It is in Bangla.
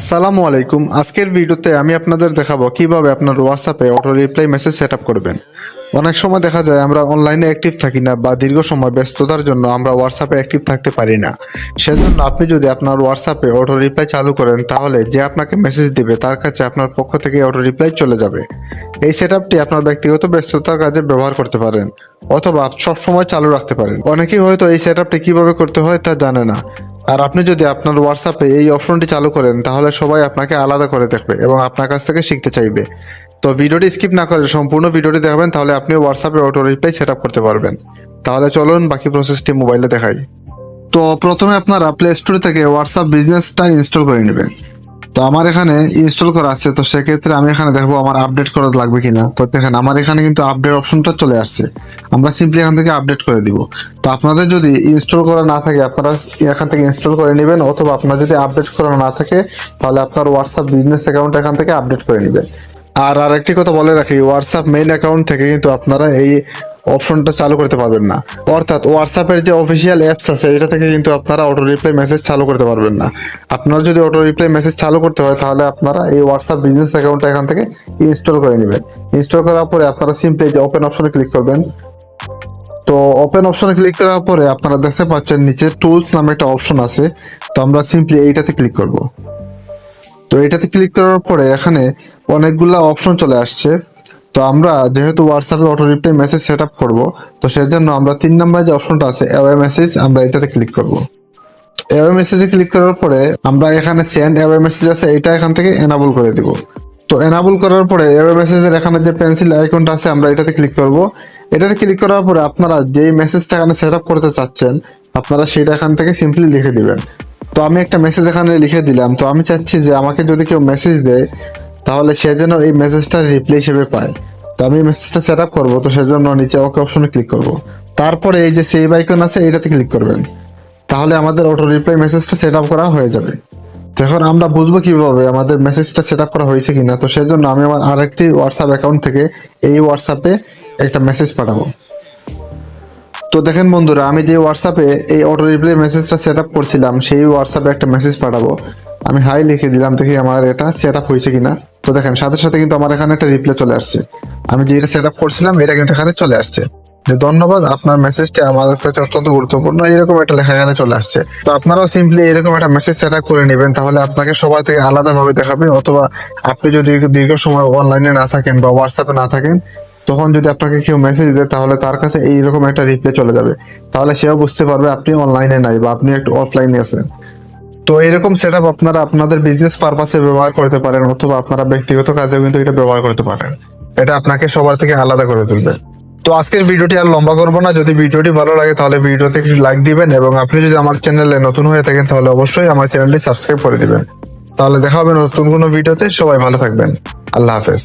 আসসালামু আলাইকুম। আজকের ভিডিওতে আমি আপনাদের দেখাবো কীভাবে আপনার হোয়াটসঅ্যাপে অটো রিপ্লাই মেসেজ সেট করবেন। অনেক সময় দেখা যায় আমরা অনলাইনে অ্যাক্টিভ থাকি না বা দীর্ঘ সময় ব্যস্ততার জন্য আমরা হোয়াটসঅ্যাপে অ্যাক্টিভ থাকতে পারি না। সেজন্য আপনি যদি আপনার হোয়াটসঅ্যাপে অটো রিপ্লাই চালু করেন, তাহলে যে আপনাকে মেসেজ দিবে, তার কাছে আপনার পক্ষ থেকে অটো রিপ্লাই চলে যাবে। এই সেট আপনার ব্যক্তিগত ব্যস্ততার কাজে ব্যবহার করতে পারেন, অথবা সবসময় চালু রাখতে পারেন। অনেকেই হয়তো এই সেট আপটি কীভাবে করতে হয় তা জানে না। আর আপনি যদি আপনার হোয়াটসঅ্যাপে এই অপশনটি চালু করেন, তাহলে সবাই আপনাকে আলাদা করে দেখবে এবং আপনার কাছ থেকে শিখতে চাইবে। তো ভিডিওটি স্কিপ না করে সম্পূর্ণ ভিডিওটি দেখবেন, তাহলে আপনি হোয়াটসঅ্যাপে অটো রিপ্লাই সেট করতে পারবেন। তাহলে চলুন বাকি প্রসেসটি মোবাইলে দেখাই। তো প্রথমে আপনারা প্লে স্টোর থেকে হোয়াটসঅ্যাপ বিজনেসটা ইনস্টল করে নেবেন। তো আমার এখানে ইনস্টল করা আছে, তো সেক্ষেত্রে আমি এখানে দেখব আমার আপডেট করা লাগবে কিনা। তো দেখেন, আমার এখানে কিন্তু আপডেট অপশনটা চলে আসছে। আমরা সিম্পলি এখান থেকে আপডেট করে দিব। তো আপনাদের যদি ইনস্টল করা না থাকে, আপনারা এখান থেকে ইনস্টল করে নেবেন, অথবা আপনার যদি আপডেট করা না থাকে, তাহলে আপনার হোয়াটসঅ্যাপ বিজনেস অ্যাকাউন্ট এখান থেকে আপডেট করে নেবেন। আর আরেকটি কথা বলে রাখি হোয়াটসঅ্যাপ মেইন অ্যাকাউন্ট থেকে কিন্তু আপনারা এই অপশনটা চালু করতে পারবেন না। অর্থাৎ হোয়াটসঅ্যাপের যে অফিসিয়াল অ্যাপস আছে, এটা থেকে কিন্তু আপনারা অটো রিপ্লাই মেসেজ চালু করতে পারবেন না। আপনারা যদি অটো রিপ্লাই মেসেজ চালু করতে হয়, তাহলে আপনারা এই হোয়াটসঅ্যাপ বিজনেস অ্যাকাউন্টটা এখান থেকে ইনস্টল করে নেবেন। ইনস্টল করার পরে আপনারা সিম্পলি যে ওপেন অপশনে ক্লিক করবেন। তো ওপেন অপশনে ক্লিক করার পরে আপনারা দেখতে পাচ্ছেন নিচে টুলস নামে একটা অপশন আছে। তো আমরা সিম্পলি এইটাতে ক্লিক করব। তো এটাতে ক্লিক করার পরে এখানে অনেকগুলা অপশন চলে আসছে। তো আমরা যেহেতু হোয়াটসঅ্যাপে auto reply message set up করব, তো সেজন্য আমরা তিন নাম্বার যে অপশনটা আছে অ্যাওয়ে মেসেজ আমরা এটাতে ক্লিক করব। অ্যাওয়ে মেসেজে ক্লিক করার পরে আমরা এখানে সেন্ড অ্যাওয়ে মেসেজ আছে, এটা এখান থেকে এনাবল করে দিব। তো এনাবল করার পরে অ্যাওয়ে মেসেজের এখানে যে পেন্সিল আইকনটা আছে, আমরা এটাতে ক্লিক করব। এটাতে ক্লিক করার পরে আপনারা যেই মেসেজটা এখানে সেট আপ করতে চাচ্ছেন, আপনারা সেটা এখান থেকে সিম্পলি লিখে দিবেন। তো আমি একটা মেসেজ এখানে লিখে দিলাম, তো আমি চাচ্ছি যে আমাকে যদি কেউ মেসেজ দেয় তাহলে সে যেন এই মেসেজটা রিপ্লাই হিসেবে পায়। তো আমি মেসেজটা সেট আপ করব, তো সেজন্য নিচে ওকে অপশনে ক্লিক করব। তারপরে এই যে সেভ আইকন আছে, এটাতে ক্লিক করবেন। তাহলে আমাদের অটো রিপ্লাই মেসেজটা সেট আপ করা হয়ে যাবে। তো এখন আমরা বুঝব কীভাবে আমাদের মেসেজটা সেট আপ করা হয়েছে কিনা। তো সেজন্য আমি আমার আরেকটি হোয়াটসঅ্যাপ অ্যাকাউন্ট থেকে এই হোয়াটসঅ্যাপে একটা মেসেজ পাঠাবো। তো দেখেন বন্ধুরা, আমি যে হোয়াটসঅ্যাপে এই অটো রিপ্লাই মেসেজটা সেট আপ করছিলাম, সেই হোয়াটসঅ্যাপে একটা মেসেজ পাঠাবো। আমি হাই লিখে দিলাম, দেখি আমার এটা সেট আপ হয়েছে কিনা। তো দেখেন, সাথে সাথে কিন্তু আমার এখানে একটা রিপ্লাই চলে আসছে। আমি যেটা সেট আপ করছিলাম, এটা কিন্তু এখানে চলে আসছে। যে ধন্যবাদ, আপনার মেসেজটা আমাদের কাছে অত্যন্ত গুরুত্বপূর্ণ। এরকম একটা লেখা এখানে চলে আসছে। তো আপনারাও সিম্পলি এরকম একটা মেসেজ সেট আপ করে নেবেন, তাহলে আপনাকে সবার থেকে আলাদাভাবে দেখাবে। অথবা আপনি যদি দীর্ঘ সময় অনলাইনে না থাকেন বা হোয়াটসঅ্যাপে না থাকেন, তখন যদি আপনাকে কেউ মেসেজ দেয়, তাহলে তার কাছে এইরকম একটা রিপ্লাই চলে যাবে। তাহলে সেও বুঝতে পারবে আপনি অনলাইনে নাই বা আপনি একটু অফলাইনে আছেন। তো এরকম সেট আপ আপনারা আপনাদের বিজনেস পারপাসে ব্যবহার করতে পারেন, অথবা আপনারা ব্যক্তিগত কাজেও কিন্তু এটা ব্যবহার করতে পারেন। এটা আপনাকে সবার থেকে আলাদা করে তুলবে। তো আজকের ভিডিওটি আর লম্বা করব না। যদি ভিডিওটি ভালো লাগে, তাহলে ভিডিওতে একটি লাইক দিবেন এবং আপনি যদি আমার চ্যানেলে নতুন হয়ে থাকেন, তাহলে অবশ্যই আমার চ্যানেলটি সাবস্ক্রাইব করে দিবেন। তাহলে দেখা হবে নতুন কোনো ভিডিওতে। সবাই ভালো থাকবেন। আল্লাহ হাফেজ।